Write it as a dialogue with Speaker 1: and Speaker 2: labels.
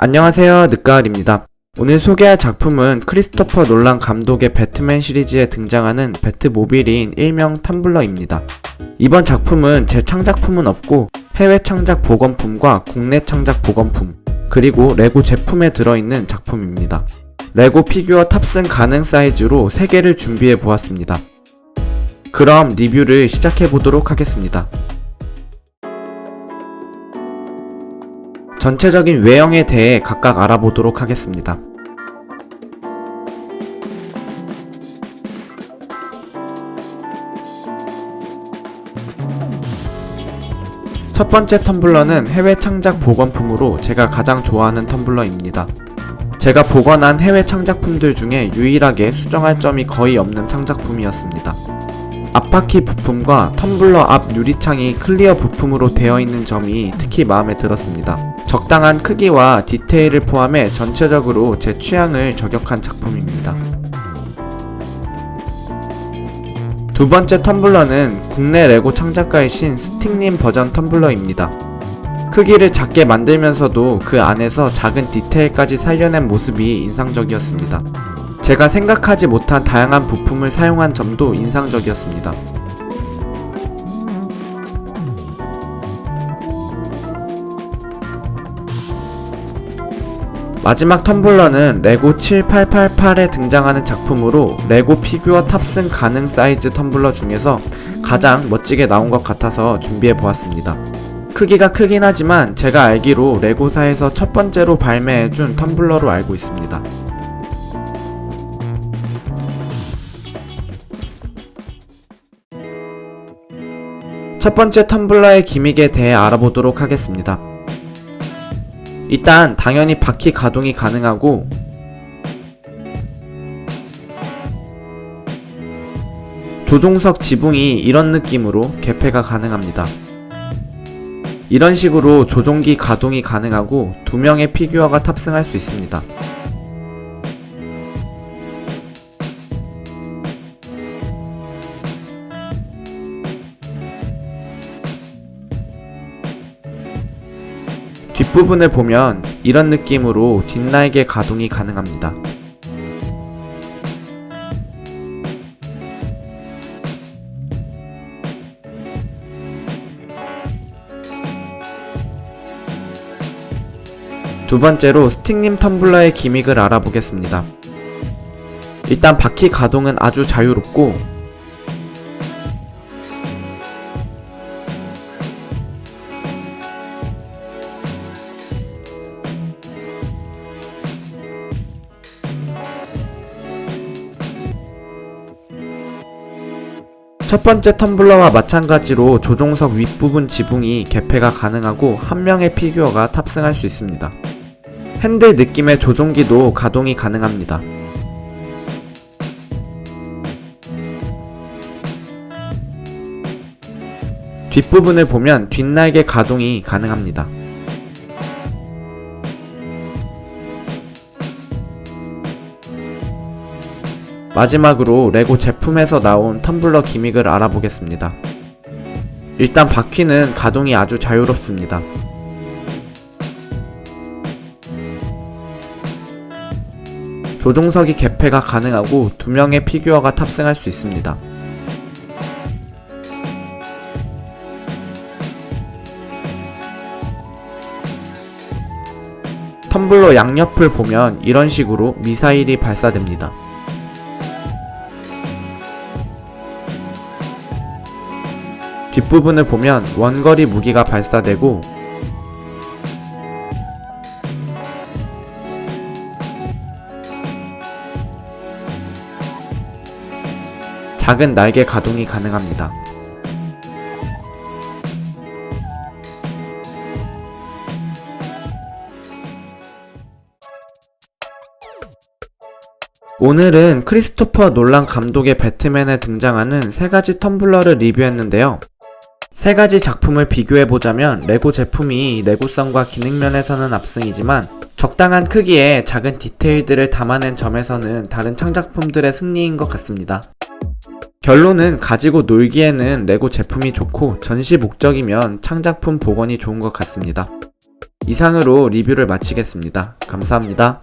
Speaker 1: 안녕하세요 늦가을입니다. 오늘 소개할 작품은 크리스토퍼 놀란 감독의 배트맨 시리즈에 등장하는 배트모빌인 일명 텀블러입니다. 이번 작품은 제 창작품은 없고 해외 창작 보건품과 국내 창작 보건품 그리고 레고 제품에 들어있는 작품입니다. 레고 피규어 탑승 가능 사이즈로 3개를 준비해 보았습니다. 그럼 리뷰를 시작해 보도록 하겠습니다. 전체적인 외형에 대해 각각 알아보도록 하겠습니다. 첫 번째 텀블러는 해외 창작 보건품으로 제가 가장 좋아하는 텀블러입니다. 제가 보관한 해외 창작품들 중에 유일하게 수정할 점이 거의 없는 창작품이었습니다. 앞바퀴 부품과 텀블러 앞 유리창이 클리어 부품으로 되어 있는 점이 특히 마음에 들었습니다. 적당한 크기와 디테일을 포함해 전체적으로 제 취향을 저격한 작품입니다. 두 번째 텀블러는 국내 레고 창작가이신 스틱님 버전 텀블러입니다. 크기를 작게 만들면서도 그 안에서 작은 디테일까지 살려낸 모습이 인상적이었습니다. 제가 생각하지 못한 다양한 부품을 사용한 점도 인상적이었습니다. 마지막 텀블러는 레고 7888에 등장하는 작품으로 레고 피규어 탑승 가능 사이즈 텀블러 중에서 가장 멋지게 나온 것 같아서 준비해 보았습니다. 크기가 크긴 하지만 제가 알기로 레고사에서 첫 번째로 발매해준 텀블러로 알고 있습니다. 첫 번째 텀블러의 기믹에 대해 알아보도록 하겠습니다. 일단 당연히 바퀴 가동이 가능하고 조종석 지붕이 이런 느낌으로 개폐가 가능합니다. 이런 식으로 조종기 가동이 가능하고 두 명의 피규어가 탑승할 수 있습니다. 뒷부분을 보면 이런 느낌으로 뒷날개 가동이 가능합니다. 두 번째로 스틱님 텀블러의 기믹을 알아보겠습니다. 일단 바퀴 가동은 아주 자유롭고 첫 번째 텀블러와 마찬가지로 조종석 윗부분 지붕이 개폐가 가능하고 한 명의 피규어가 탑승할 수 있습니다. 핸들 느낌의 조종기도 가동이 가능합니다. 뒷부분을 보면 뒷날개 가동이 가능합니다. 마지막으로 레고 제품에서 나온 텀블러 기믹을 알아보겠습니다. 일단 바퀴는 가동이 아주 자유롭습니다. 조종석이 개폐가 가능하고 두 명의 피규어가 탑승할 수 있습니다. 텀블러 양옆을 보면 이런 식으로 미사일이 발사됩니다. 뒷부분을 보면 원거리 무기가 발사되고 작은 날개 가동이 가능합니다. 오늘은 크리스토퍼 놀란 감독의 배트맨에 등장하는 세 가지 텀블러를 리뷰했는데요. 세 가지 작품을 비교해보자면 레고 제품이 레고성과 기능면에서는 압승이지만 적당한 크기에 작은 디테일들을 담아낸 점에서는 다른 창작품들의 승리인 것 같습니다. 결론은 가지고 놀기에는 레고 제품이 좋고 전시 목적이면 창작품 복원이 좋은 것 같습니다. 이상으로 리뷰를 마치겠습니다. 감사합니다.